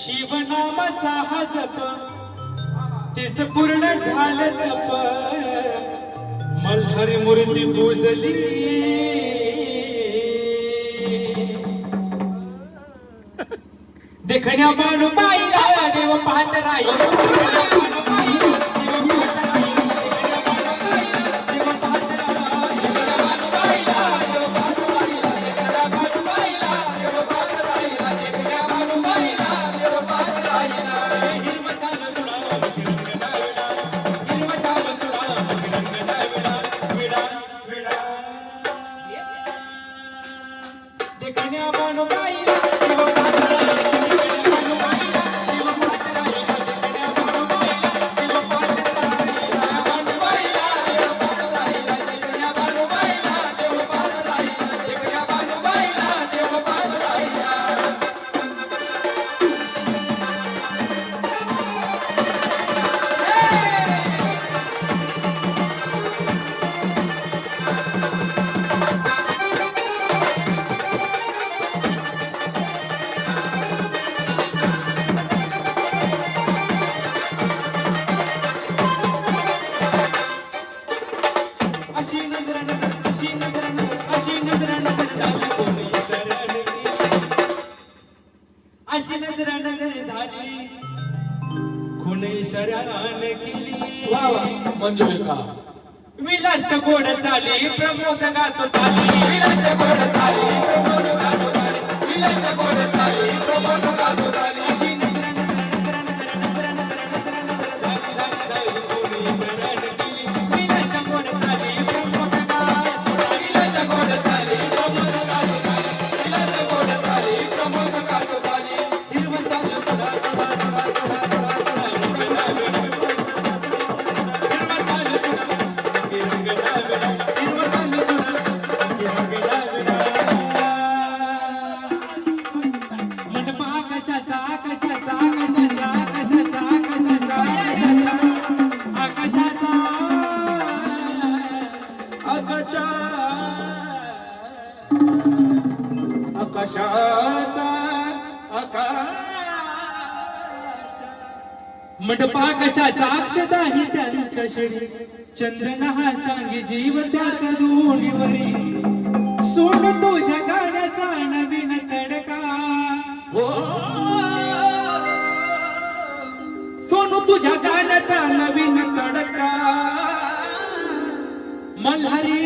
शिवनामाचा हा जप तेच पूर्ण झालं तप. मल्हारी मूर्ती पूजली देखण्या बाणू बाईला देव पाहत राहील Que tiene a mano para अशी नजर नजर अशी नजर नजर अशी नजर नजर झाली कोणी शरण. अशी नजर नजर झाली. खुणे शरण केली. वा वा मंजुलिका विलास गोड चाली प्रमोद गातो ताली विलास गोड चाली प्रमोद गातो ताली विलास गोड चाली प्रमोद गातो ताली आकाशाचा आकाशाचा आकाशाचा आकाशाचा आकाशाचा आकाशाचा. आकाशा आकाशाचा आकाश. मंडपा कशाचा अक्षदा ही त्यांच्या शरी चंदन हा सांगे जीव त्याचा दोन्हीवरी. सोड तुझ्या सोनू तुझ्या गाण्याचा नवीन तडका. मल्हारी